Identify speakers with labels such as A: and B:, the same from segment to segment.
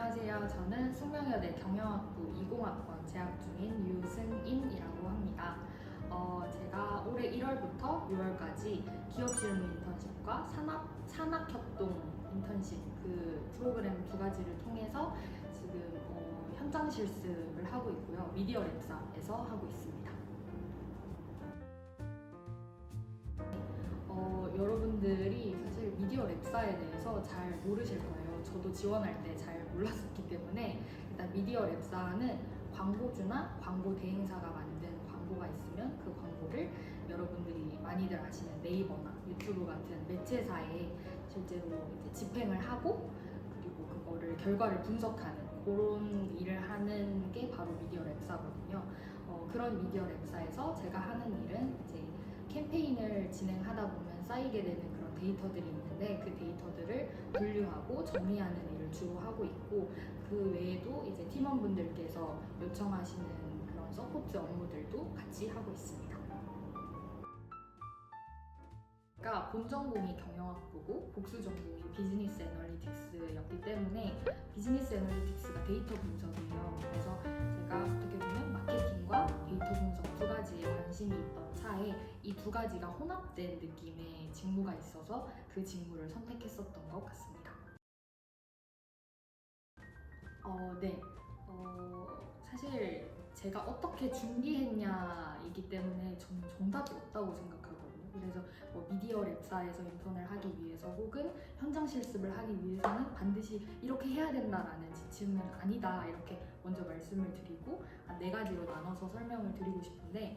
A: 안녕하세요. 저는 숙명여대 경영학부 20학번 재학 중인 유승인이라고 합니다. 어, 제가 올해 1월부터 6월까지 기업 실무 인턴십과 산업 산학협동 인턴십 그 프로그램 두 가지를 통해서 지금 어, 현장 실습을 하고 있고요. 미디어 랩사에서 하고 있습니다. 어, 여러분들이 사실 미디어 랩사에 대해서 잘 모르실 거예요. 저도 지원할 때 잘 몰랐었기 때문에 일단 미디어 랩사는 광고주나 광고 대행사가 만든 광고가 있으면 그 광고를 여러분들이 많이들 아시는 네이버나 유튜브 같은 매체사에 실제로 이제 집행을 하고 그리고 그거를 결과를 분석하는 그런 일을 하는 게 바로 미디어 랩사거든요. 어, 그런 미디어 랩사에서 제가 하는 일은 이제 캠페인을 진행하다 보면 쌓이게 되는 데이터들이 있는데 그 데이터들을 분류하고 정리하는 일을 주로 하고 있고 그 외에도 이제 팀원분들께서 요청하시는 그런 서포트 업무들도 같이 하고 있습니다. 그러니까 본 전공이 경영학부고 복수 전공이 비즈니스 애널리틱스였기 때문에 비즈니스 애널리틱스가 데이터 분석이에요. 그래서 제가 어떻게 보면 마케팅과 데이터 분석 두 가지에 관심이 있던 차에 이 두 가지가 혼합된 느낌의 직무가 있어서 그 직무를 선택했었던 것 같습니다. 어, 네. 어, 사실 제가 어떻게 준비했냐이기 때문에 저는 정답이 없다고 생각하거든요. 그래서 뭐 미디어 랩사에서 인턴을 하기 위해서 혹은 현장 실습을 하기 위해서는 반드시 이렇게 해야 된다라는 지침은 아니다 이렇게 먼저 말씀을 드리고 한 네 가지로 나눠서 설명을 드리고 싶은데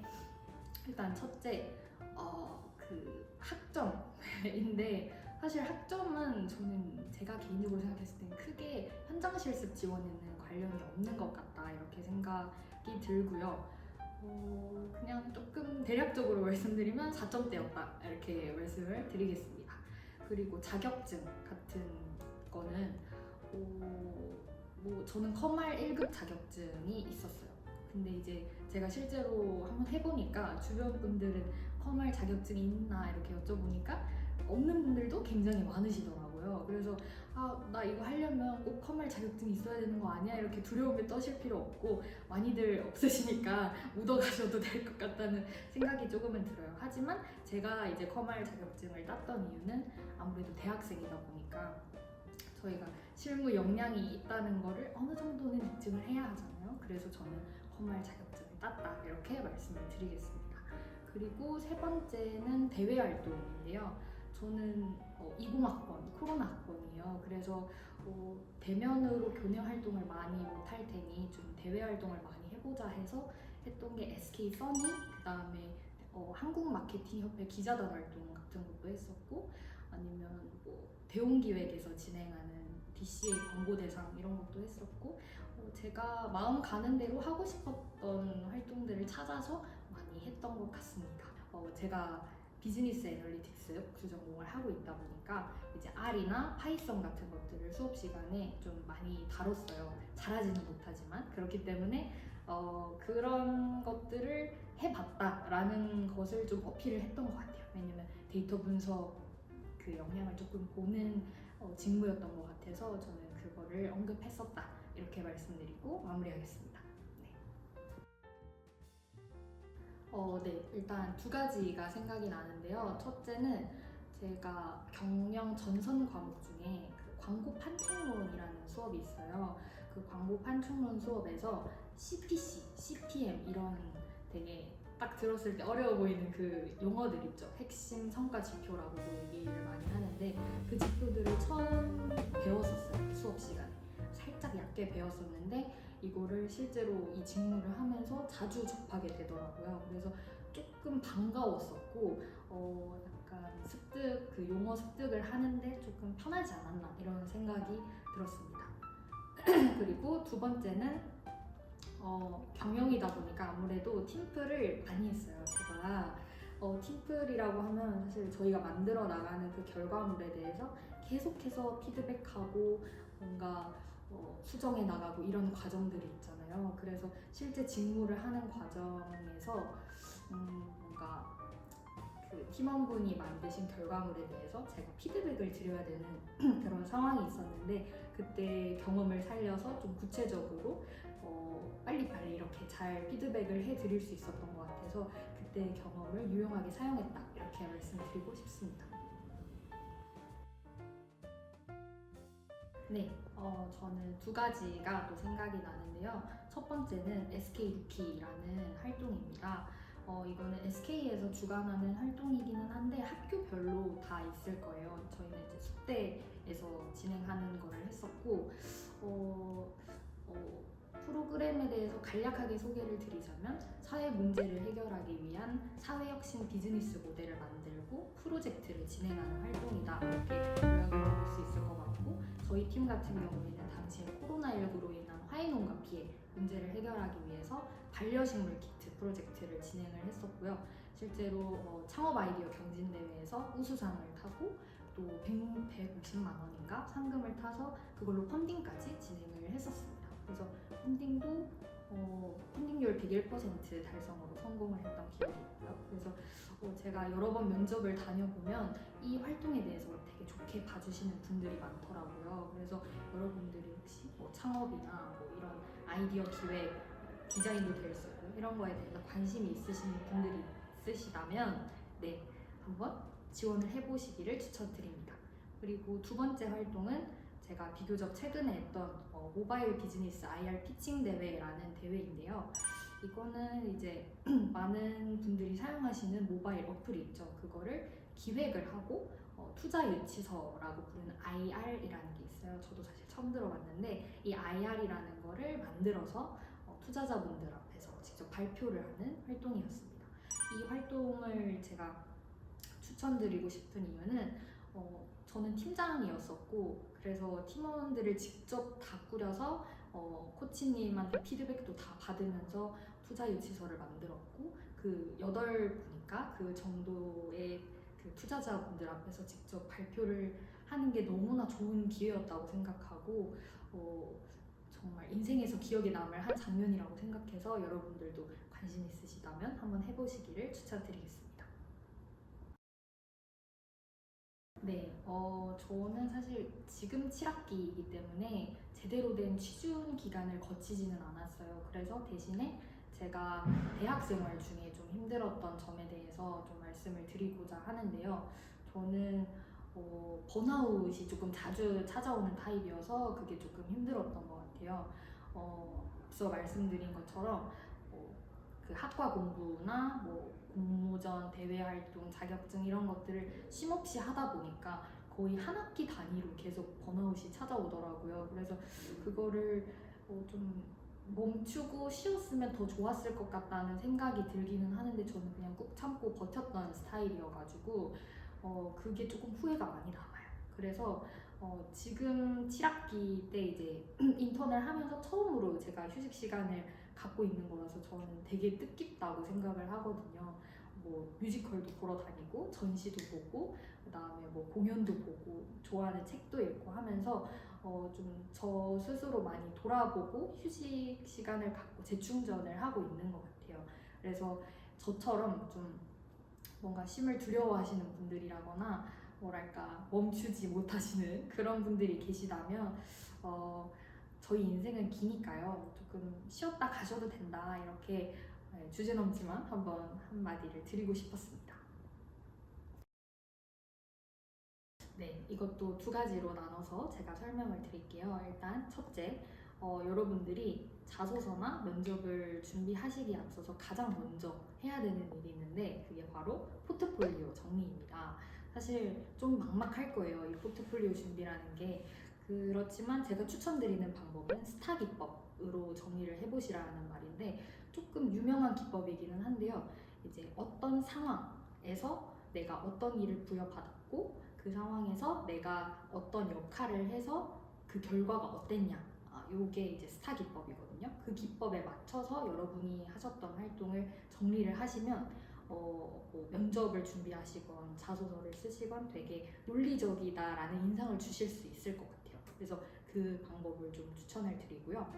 A: 일단 첫째 어, 그 학점인데 사실 학점은 저는 제가 개인적으로 생각했을 땐 크게 현장 실습 지원에는 관련이 없는 것 같다 이렇게 생각 이 들고요. 어, 그냥 조금 대략적으로 말씀드리면 4점대였다 이렇게 말씀을 드리겠습니다. 그리고 자격증 같은 거는 어, 뭐 저는 커말 1급 자격증이 있었어요. 근데 이제 제가 실제로 한번 해보니까 주변 분들은 커말 자격증이 있나 이렇게 여쭤보니까 없는 분들도 굉장히 많으시더라고요. 그래서 아, 나 이거 하려면 꼭 커말 자격증이 있어야 되는 거 아니야? 이렇게 두려움에 떠실 필요 없고 많이들 없으시니까 묻어가셔도 될 것 같다는 생각이 조금은 들어요. 하지만 제가 이제 커말 자격증을 땄던 이유는 아무래도 대학생이다 보니까 저희가 실무 역량이 있다는 거를 어느 정도는 입증을 해야 하잖아요. 그래서 저는 커말 자격증을 땄다 이렇게 말씀을 드리겠습니다. 그리고 세 번째는 대외 활동인데요. 저는 어, 20학번, 코로나 학번이에요. 그래서 어, 대면으로 교내 활동을 많이 못할 테니 좀 대외 활동을 많이 해보자 해서 했던 게 SK 써니, 그 다음에 어, 한국 마케팅 협회 기자단 활동 같은 것도 했었고 아니면 뭐 대웅기획에서 진행하는 DCA 광고 대상 이런 것도 했었고 어, 제가 마음 가는 대로 하고 싶었던 활동들을 찾아서 많이 했던 것 같습니다. 어, 제가 비즈니스 애널리틱스 복수 전공을 하고 있다 보니까 이제 R이나 파이썬 같은 것들을 수업 시간에 좀 많이 다뤘어요. 잘하지는 못하지만 그렇기 때문에 어, 그런 것들을 해봤다라는 것을 좀 어필을 했던 것 같아요. 왜냐면 데이터 분석 그 영향을 조금 보는 어, 직무였던 것 같아서 저는 그거를 언급했었다 이렇게 말씀드리고 마무리하겠습니다. 어, 네. 일단 두 가지가 생각이 나는데요. 첫째는 제가 경영 전선 과목 중에 그 광고 판촉론이라는 수업이 있어요. 그 광고 판촉론 수업에서 CPC, CPM 이런 되게 딱 들었을 때 어려워 보이는 그 용어들 있죠. 핵심 성과 지표라고도 얘기를 많이 하는데 그 지표들을 처음 배웠었어요. 그 수업 시간에. 살짝 얕게 배웠었는데 이거를 실제로 이 직무를 하면서 자주 접하게 되더라고요. 그래서 조금 반가웠었고 어 약간 습득 그 용어 습득을 하는데 조금 편하지 않았나 이런 생각이 들었습니다. 그리고 두 번째는 어, 경영이다 보니까 아무래도 팀플을 많이 했어요. 제가 어, 팀플이라고 하면 사실 저희가 만들어 나가는 그 결과물에 대해서 계속해서 피드백하고 뭔가 어, 수정해 나가고 이런 과정들이 있잖아요. 그래서 실제 직무를 하는 과정에서 음, 뭔가 그 팀원분이 만드신 결과물에 대해서 제가 피드백을 드려야 되는 그런 상황이 있었는데 그때 경험을 살려서 좀 구체적으로 어, 빨리빨리 이렇게 잘 피드백을 해드릴 수 있었던 것 같아서 그때 경험을 유용하게 사용했다 이렇게 말씀드리고 싶습니다. 네, 어, 저는 두 가지가 또 생각이 나는데요. 첫 번째는 SK 루키라는 활동입니다. 어, 이거는 SK에서 주관하는 활동이기는 한데 학교별로 다 있을 거예요. 저희는 이제 숙대에서 진행하는 거를 했었고, 어, 어, 프로그램에 대해서 간략하게 소개를 드리자면 사회 문제를 해결하기 위한 사회혁신 비즈니스 모델을 만들고 프로젝트를 진행하는 활동이다 이렇게 요약을 볼수 있을 것 같고 저희 팀 같은 경우에는 당시에 코로나19로 인한 화훼농가 피해 문제를 해결하기 위해서 반려식물 키트 프로젝트를 진행을 했었고요. 실제로 어, 창업 아이디어 경진대회에서 우수상을 타고 또 100, 150만 원인가 상금을 타서 그걸로 펀딩까지 진행을 했었습니다. 101% 달성으로 성공을 했던 기억이 있고요. 그래서 어, 제가 여러 번 면접을 다녀보면 이 활동에 대해서 되게 좋게 봐주시는 분들이 많더라고요. 그래서 여러분들이 혹시 뭐 창업이나 뭐 이런 아이디어 기획, 디자인도 될 수 있고 이런 거에 대해서 관심이 있으신 분들이 있으시다면 네 한번 지원을 해보시기를 추천드립니다. 그리고 두 번째 활동은 제가 비교적 최근에 했던 어, 모바일 비즈니스 IR 피칭 대회라는 대회인데요. 이거는 이제 많은 분들이 사용하시는 모바일 어플이 있죠. 그거를 기획을 하고 어, 투자 유치서라고 부르는 IR이라는 게 있어요. 저도 사실 처음 들어봤는데 이 IR이라는 거를 만들어서 어, 투자자분들 앞에서 직접 발표를 하는 활동이었습니다. 이 활동을 제가 추천드리고 싶은 이유는 어, 저는 팀장이었었고 그래서 팀원들을 직접 다 꾸려서 어, 코치님한테 피드백도 다 받으면서 투자 유치서를 만들었고 그 여덟 분인가 그 정도의 그 투자자분들 앞에서 직접 발표를 하는 게 너무나 좋은 기회였다고 생각하고 어, 정말 인생에서 기억에 남을 한 장면이라고 생각해서 여러분들도 관심 있으시다면 한번 해보시기를 추천드리겠습니다. 네, 어, 저는 사실 지금 7학기이기 때문에 제대로 된 취준 기간을 거치지는 않았어요. 그래서 대신에 제가 대학 생활 중에 좀 힘들었던 점에 대해서 좀 말씀을 드리고자 하는데요. 저는 어, 번아웃이 조금 자주 찾아오는 타입이어서 그게 조금 힘들었던 것 같아요. 어, 앞서 말씀드린 것처럼 어, 그 학과 공부나 뭐 공모전, 대외 활동, 자격증 이런 것들을 쉼없이 하다 보니까 거의 한 학기 단위로 계속 번아웃이 찾아오더라고요. 그래서 그거를 어, 좀 멈추고 쉬었으면 더 좋았을 것 같다는 생각이 들기는 하는데 저는 그냥 꾹 참고 버텼던 스타일이어가지고 어, 그게 조금 후회가 많이 남아요. 그래서 어, 지금 7학기 때 이제 인턴을 하면서 처음으로 제가 휴식 시간을 갖고 있는 거라서 저는 되게 뜻깊다고 생각을 하거든요. 뭐 뮤지컬도 보러 다니고 전시도 보고 그다음에 뭐 공연도 보고 좋아하는 책도 읽고 하면서 어, 좀 저 스스로 많이 돌아보고 휴식 시간을 갖고 재충전을 하고 있는 것 같아요. 그래서 저처럼 좀 뭔가 쉼을 두려워하시는 분들이라거나 뭐랄까 멈추지 못하시는 그런 분들이 계시다면 어, 저희 인생은 기니까요. 조금 쉬었다 가셔도 된다 이렇게 네, 주제 넘지만 한번 한마디를 드리고 싶었습니다. 네, 이것도 두 가지로 나눠서 제가 설명을 드릴게요. 일단 첫째, 어, 여러분들이 자소서나 면접을 준비하시기에 앞서서 가장 먼저 해야 되는 일이 있는데 그게 바로 포트폴리오 정리입니다. 사실 좀 막막할 거예요. 이 포트폴리오 준비라는 게 그렇지만 제가 추천드리는 방법은 스타 기법으로 정리를 해보시라는 말인데 조금 유명한 기법이기는 한데요. 이제 어떤 상황에서 내가 어떤 일을 부여받았고 그 상황에서 내가 어떤 역할을 해서 그 결과가 어땠냐. 아, 요게 이제 스타 기법이거든요. 그 기법에 맞춰서 여러분이 하셨던 활동을 정리를 하시면 어, 뭐 면접을 준비하시건 자소서를 쓰시건 되게 논리적이다라는 인상을 주실 수 있을 것 같아요. 그래서 그 방법을 좀 추천을 드리고요.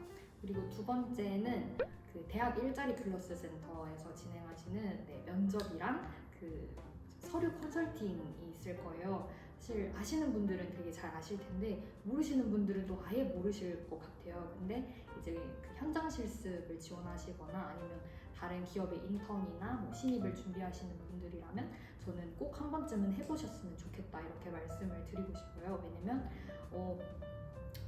A: 그리고 두 번째는 그 대학 일자리 플러스 센터에서 진행하시는 네, 면접이랑 그 서류 컨설팅이 있을 거예요. 사실 아시는 분들은 되게 잘 아실 텐데 모르시는 분들은 또 아예 모르실 것 같아요. 근데 이제 그 현장 실습을 지원하시거나 아니면 다른 기업의 인턴이나 뭐 신입을 준비하시는 분들이라면 저는 꼭 한 번쯤은 해보셨으면 좋겠다 이렇게 말씀을 드리고 싶어요. 왜냐면 어,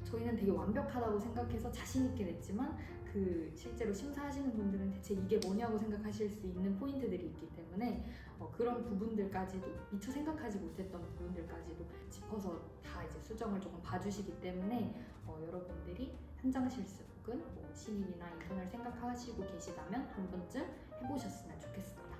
A: 저희는 되게 완벽하다고 생각해서 자신 있게 냈지만 그 실제로 심사하시는 분들은 대체 이게 뭐냐고 생각하실 수 있는 포인트들이 있기 때문에 어, 그런 부분들까지도 미처 생각하지 못했던 부분들까지도 짚어서 다 이제 수정을 조금 봐주시기 때문에 어, 여러분들이 현장 실습 혹은 뭐 신입이나 인턴을 생각하시고 계시다면 한 번쯤 해보셨으면 좋겠습니다.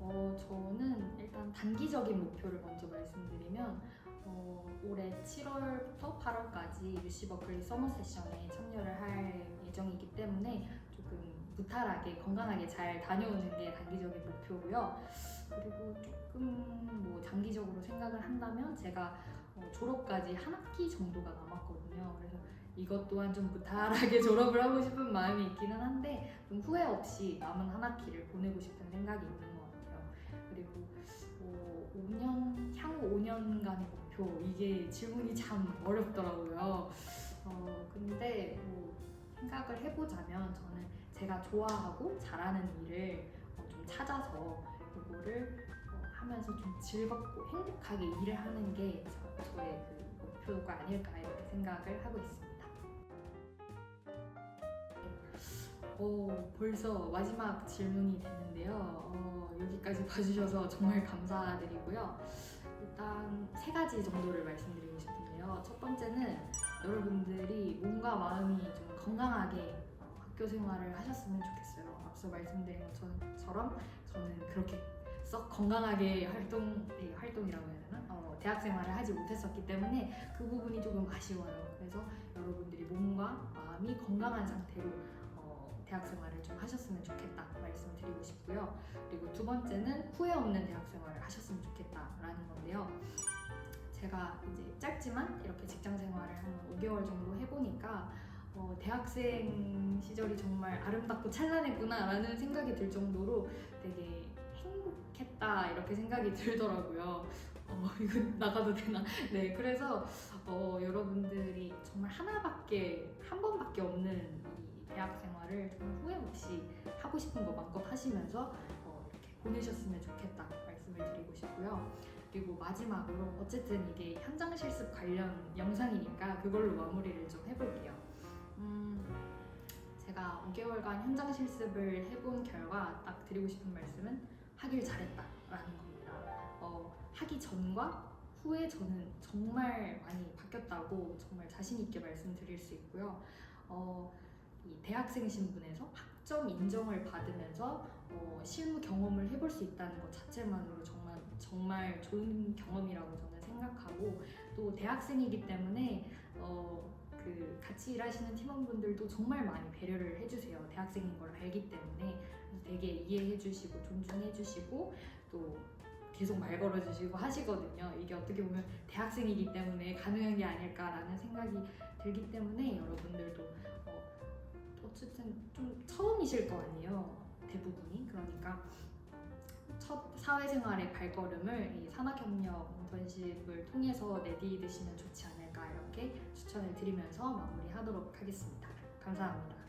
A: 어, 저는 일단 단기적인 목표를 먼저 말씀드리면 어, 올해 7월부터 8월까지 유시 버클리 서머 세션에 참여를 할 예정이기 때문에 조금 무탈하게 건강하게 잘 다녀오는 게 단기적인 목표고요. 그리고 조금 뭐 장기적으로 생각을 한다면 제가 어, 졸업까지 한 학기 정도가 남았거든요. 그래서 이것 또한 좀 무탈하게 졸업을 하고 싶은 마음이 있기는 한데 좀 후회 없이 남은 한 학기를 보내고 싶은 생각이 있는 5년 향후 5년간의 목표 이게 질문이 참 어렵더라고요. 어, 근데 뭐 생각을 해보자면 저는 제가 좋아하고 잘하는 일을 어, 좀 찾아서 이거를 어, 하면서 좀 즐겁고 행복하게 일을 하는 게 저, 저의 그 목표가 아닐까 이렇게 생각을 하고 있습니다. 어, 벌써 마지막 질문이 됐는데요. 어, 여기까지 봐주셔서 정말 감사드리고요. 일단 세 가지 정도를 말씀드리고 싶은데요. 첫 번째는 여러분들이 몸과 마음이 좀 건강하게 어, 학교 생활을 하셨으면 좋겠어요. 앞서 말씀드린 것처럼 저는 그렇게 썩 건강하게 활동, 네, 활동이라고 해야 되나? 어, 대학 생활을 하지 못했었기 때문에 그 부분이 조금 아쉬워요. 그래서 여러분들이 몸과 마음이 건강한 상태로 어, 대학 생활을 좀 하셨으면 좋겠다 말씀드리고 싶고요. 그리고 두 번째는 후회 없는 대학 생활을 하셨으면 좋겠다라는 건데요. 제가 이제 짧지만 이렇게 직장 생활을 한 5개월 정도 해보니까 어, 대학생 시절이 정말 아름답고 찬란했구나라는 생각이 들 정도로 되게 행복했다 이렇게 생각이 들더라고요. 어, 이거 나가도 되나? 네, 그래서 어, 여러분들이 정말 하나밖에 한 번밖에 없는 이 대학 생활을 정말 후회 없이 하고 싶은 거 마음껏 하시면서 어, 이렇게 보내셨으면 좋겠다 말씀을 드리고 싶고요. 그리고 마지막으로 어쨌든 이게 현장 실습 관련 영상이니까 그걸로 마무리를 좀 해볼게요. 음, 제가 5개월간 현장 실습을 해본 결과 딱 드리고 싶은 말씀은 하길 잘했다라는 겁니다. 어, 하기 전과 후에 저는 정말 많이 바뀌었다고 정말 자신 있게 말씀드릴 수 있고요. 어, 이 대학생 신분에서 학점 인정을 받으면서 어, 실무 경험을 해볼 수 있다는 것 자체만으로 정말 정말 좋은 경험이라고 저는 생각하고 또 대학생이기 때문에 어, 그 같이 일하시는 팀원분들도 정말 많이 배려를 해주세요. 대학생인 걸 알기 때문에 되게 이해해주시고 존중해주시고 또 계속 말 걸어주시고 하시거든요. 이게 어떻게 보면 대학생이기 때문에 가능한 게 아닐까라는 생각이 들기 때문에 여러분 좀 처음이실 거 아니에요. 대부분이 그러니까 첫 사회생활의 발걸음을 이 산학협력 인턴십을 통해서 내디디시면 좋지 않을까 이렇게 추천을 드리면서 마무리하도록 하겠습니다. 감사합니다.